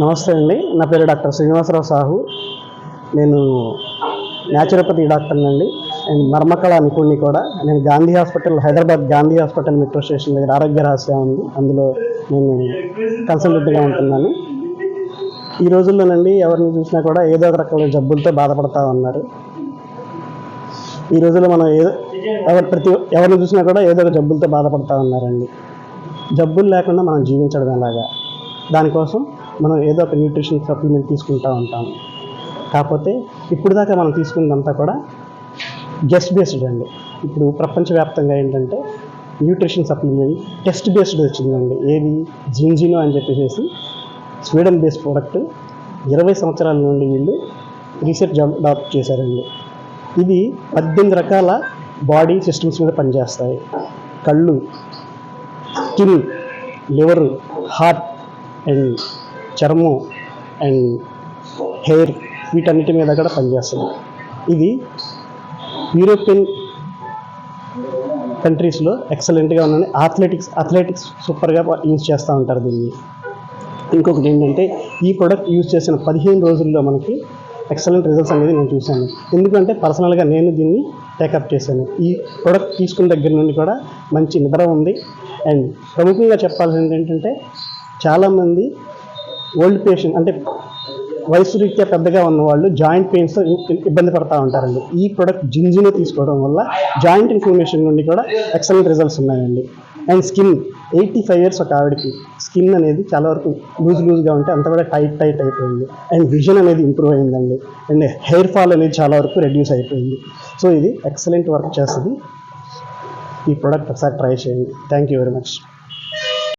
నమస్తే అండి. నా పేరు డాక్టర్ శ్రీనివాసరావు సాహు. నేను న్యాచురోపతి డాక్టర్ని అండి. అండ్ మర్మకళ నిపుణుని కూడా. నేను Gandhi hospital Hyderabad Gandhi hospital metro station దగ్గర ఆరోగ్య రహస్యం ఉంది. అందులో నేను కన్సల్టెంట్గా ఉంటున్నాను. ఈ రోజుల్లోనండి ఎవరిని చూసినా కూడా ఏదో ఒక రకమైన జబ్బులతో బాధపడతా ఉన్నారు. ఈ రోజుల్లో మనం ఏదో ఎవరు ప్రతి ఎవరిని చూసినా కూడా ఏదో ఒక జబ్బులతో బాధపడతా ఉన్నారండి. జబ్బులు లేకుండా మనం జీవించడం ఎలాగా? దానికోసం మనం ఏదో ఒక న్యూట్రిషన్ సప్లిమెంట్ తీసుకుంటూ ఉంటాం. కాకపోతే ఇప్పుడు దాకా మనం తీసుకున్నదంతా కూడా గెస్ట్ బేస్డ్ అండి. ఇప్పుడు ప్రపంచవ్యాప్తంగా ఏంటంటే న్యూట్రిషన్ సప్లిమెంట్ టెస్ట్ బేస్డ్ వచ్చిందండి. ఏది? జింజినో అని చెప్పేసి స్వీడన్ బేస్డ్ ప్రోడక్ట్ ఇరవై సంవత్సరాల నుండి వీళ్ళు రీసెర్చ్ అడాప్ట్ చేశారండి. ఇది పద్దెనిమిది రకాల బాడీ సిస్టమ్స్ మీద పనిచేస్తాయి. కళ్ళు స్కిన్ లివర్ హార్ట్ అండ్ చర్మం అండ్ హెయిర్ వీటన్నిటి మీద కూడా పనిచేస్తుంది. ఇది యూరోపియన్ కంట్రీస్లో ఎక్సలెంట్గా ఉందని అథ్లెటిక్స్ అథ్లెటిక్స్ సూపర్గా యూజ్ చేస్తూ ఉంటారు దీన్ని. ఇంకొకటి ఏంటంటే ఈ ప్రోడక్ట్ యూజ్ చేసిన పదిహేను రోజుల్లో మనకి ఎక్సలెంట్ రిజల్ట్స్ అనేది నేను చూశాను. ఎందుకంటే పర్సనల్గా నేను దీన్ని టేకప్ చేశాను. ఈ ప్రోడక్ట్ తీసుకున్న దగ్గర నుండి కూడా మంచి నిద్ర ఉంది. అండ్ ప్రముఖంగా చెప్పాల్సింది ఏంటంటే చాలామంది ఓల్డ్ పేషెంట్ అంటే వయసు రీత్యా పెద్దగా ఉన్నవాళ్ళు జాయింట్ పెయిన్స్తో ఇబ్బంది పడతా ఉంటారండి. ఈ ప్రోడక్ట్ జింజిని తీసుకోవడం వల్ల జాయింట్ ఇన్ఫ్లమేషన్ నుండి కూడా ఎక్సలెంట్ రిజల్ట్స్ ఉన్నాయండి. And skin eighty five years ఒక ఆవిడకి స్కిన్ అనేది చాలా వరకు లూజ్ లూజ్గా ఉంటే అంత కూడా టైట్ టైట్ అయిపోయింది. అండ్ విజన్ అనేది ఇంప్రూవ్ అయిందండి. అండ్ హెయిర్ ఫాల్ అనేది చాలా వరకు రెడ్యూస్ అయిపోయింది. సో ఇది ఎక్సలెంట్ వర్క్ చేస్తుంది. ఈ ప్రోడక్ట్ ఒకసారి ట్రై చేయండి. Thank you very much.